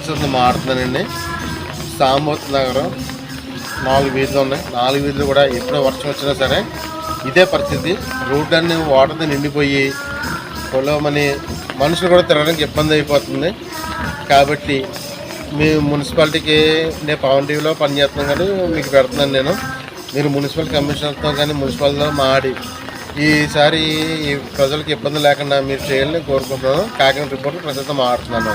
ప్రస్తుతం మారుతున్నానండి. సాంబోత్ నగరం నాలుగు వీధులు ఉన్నాయి. నాలుగు వీధులు కూడా ఎప్పుడో వర్షం వచ్చినా సరే ఇదే పరిస్థితి. రోడ్డు అన్ని వాటర్తో నిండిపోయి పొలమని మనుషులు కూడా తిరగడానికి ఇబ్బంది అయిపోతుంది. కాబట్టి మీ మున్సిపాలిటీకి నేను పవన్ టీవీలో పనిచేస్తున్నాను కానీ మీకు పెడుతున్నాను నేను. మీరు మున్సిపల్ కమిషనర్తో కానీ మున్సిపాలిటీలో మాడి ఈసారి ఈ ప్రజలకు ఇబ్బంది లేకుండా మీరు చేయాలని కోరుకుంటున్నాను. కాకినాడ రిపోర్ట్ ప్రస్తుతం మాడుతున్నాను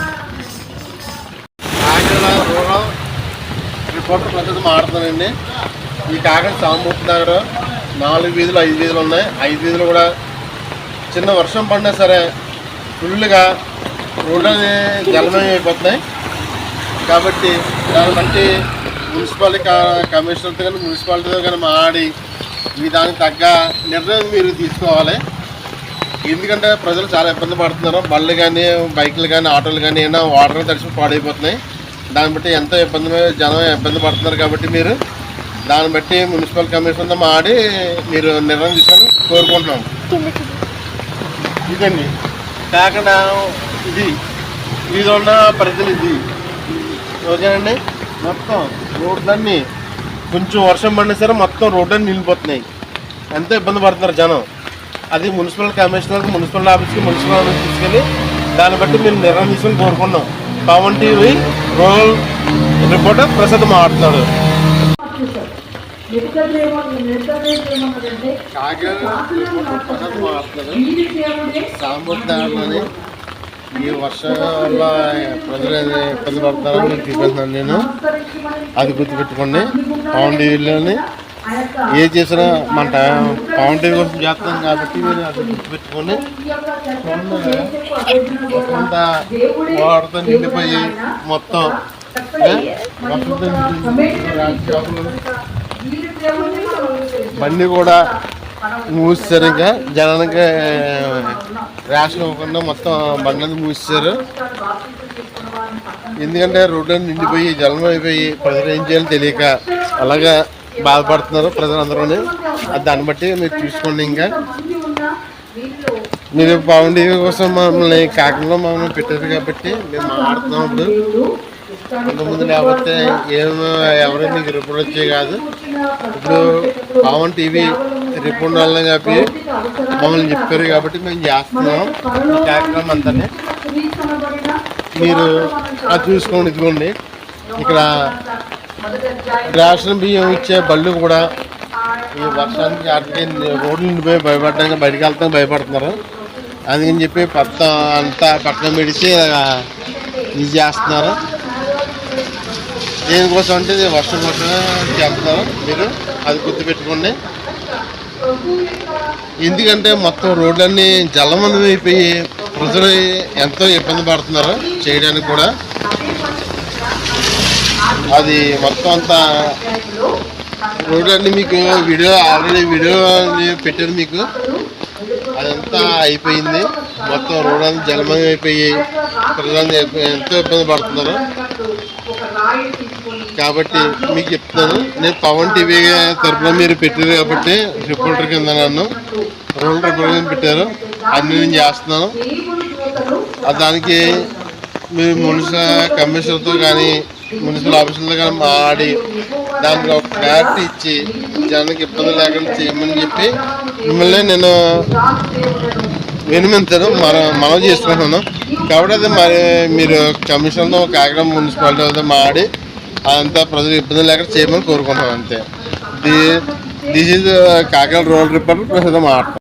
రిపోర్టర్ ప్రస్తుతం మాడుతున్నానండి ఈ కాకినాడ సామూర్తి నగర్ నాలుగు వీధులు ఐదు వీధులు ఉన్నాయి. ఐదు వీధులు కూడా చిన్న వర్షం పడినా సరే ఫుల్గా రోడ్డు జలమయం అయిపోతున్నాయి కాబట్టి దాన్ని బట్టి మున్సిపాలిటీ కమిషనర్తో కానీ మున్సిపాలిటీతో కానీ మాడి మీ దానికి తగ్గ నిర్ణయం మీరు తీసుకోవాలి. ఎందుకంటే ప్రజలు చాలా ఇబ్బంది పడుతున్నారు. బళ్ళు కానీ బైకులు కానీ ఆటోలు కానీ ఏమైనా వాటర్ తడిచి పాడైపోతున్నాయి. దాన్ని బట్టి ఎంతో ఇబ్బంది జనం ఇబ్బంది పడుతున్నారు కాబట్టి మీరు దాన్ని బట్టి మున్సిపల్ కమిషన్తో మాడి మీరు నిర్ణయం తీసుకొని కోరుకుంటున్నాం. ఇదండి. కాకుండా ఇది. ఇది ఉన్న పరిస్థితులు ఇది. ఓకేనండి? మొత్తం రోడ్లన్నీ కొంచెం వర్షం పడినా సరే మొత్తం రోడ్లన్నీ నిలిపోతున్నాయి ఎంతో ఇబ్బంది పడుతున్నారు జనం. అది మున్సిపల్ కమిషనర్ మున్సిపల్ ఆఫీస్కి మున్సిపల్ ఆఫీస్ తీసుకెళ్ళి దాన్ని బట్టి మేము నిర్వహించుకుని కోరుకున్నాం. Pavan TV rural reporter Prasad మాట్లాడుతున్నాడు సాంబుద్ధాన్ని ఈ వర్షం వల్ల ప్రజలు ఇబ్బంది పడతారని నేను. అది గుర్తుపెట్టుకోండి. పవన్ టీవీలోని ఏ చేసినా మన టైం కోసం చేస్తాం కాబట్టి మీరు అది గుర్తుపెట్టుకోండి కొంత వాటర్తో నిండిపోయి మొత్తం బండి కూడా మూసేశారు ఇంకా. జనానికి రేషన్ ఇవ్వకుండా మొత్తం బండి అంతా మూసేశారు. ఎందుకంటే రోడ్డు నిండిపోయి జలం అయిపోయి ప్రజలు ఏం చేయాలో తెలియక అలాగా బాధపడుతున్నారు ప్రజలందరూ దాన్ని బట్టి మీరు చూసుకోండి ఇంకా. మీరు పవన్ కోసం మమ్మల్ని కాకినాడలో మమ్మల్ని పెట్టారు కాబట్టి మేము మాట్లాడుతున్నాం ఇప్పుడు. ఇంతకుముందు లేకపోతే ఏం ఎవరు మీకు రిపోర్ట్ వచ్చే కాదు. ఇప్పుడు పవన్ టీవీ రిపోర్ట్ వల్ల కాబట్టి మమ్మల్ని చెప్పారు కాబట్టి మేము చేస్తున్నాం. కార్యక్రమం అంతా మీరు అది చూసుకోండి ఇదిగోండి. ఇక్కడ రేషన్ బియ్యం ఇచ్చే బళ్ళు కూడా ఈ వర్షానికి వాటికి రోడ్లు నిండిపోయి భయపడడానికి బయటకు వెళ్తాం భయపడుతున్నారు. అందుకని చెప్పి పత్త అంతా పక్కన పెడితే ఇది చేస్తున్నారు. దేనికోసం అంటే ఇది వర్షం కోసమే చేస్తున్నారు మీరు. అది గుర్తుపెట్టుకోండి. ఎందుకంటే మొత్తం రోడ్లన్నీ జలమనం అయిపోయి ప్రజలు ఎంతో ఇబ్బంది పడుతున్నారు చేయడానికి కూడా. అది మొత్తం అంతా రోడ్లన్నీ మీకు వీడియో ఆల్రెడీ వీడియో పెట్టారు మీకు. అదంతా అయిపోయింది. మొత్తం రోడ్ అంతా జలమయం అయిపోయి ప్రజలు ఎంతో ఇబ్బంది పడుతున్నారు. కాబట్టి మీకు చెప్తున్నాను. నేను పవన్ టీవీ తరఫున మీరు పెట్టారు కాబట్టి రిపోర్టర్ కింద నన్ను రోడ్ రిపోర్టర్ పెట్టారు. అన్ని నేను చేస్తున్నాను. దానికి మీరు మున్సిపల్ కమిషనర్తో కానీ మున్సిపల్ ఆఫీసులతో కానీ ఆడి దానికి ఒక క్లారిటీ ఇచ్చి జనానికి ఇబ్బంది లేకుండా చేయమని చెప్పి మిమ్మల్ని నేను వినిమించను మన మనం చేసుకుంటున్నాను. కాబట్టి అది మరి మీరు కమిషన్తో కాకినాడ మున్సిపాలిటీ వద్ద మాడి అదంతా ప్రజలు ఇబ్బంది లేకుండా చేయమని కోరుకుంటున్నాను అంతే. The this is uh, Kakinada road report ప్రస్తుతం మాట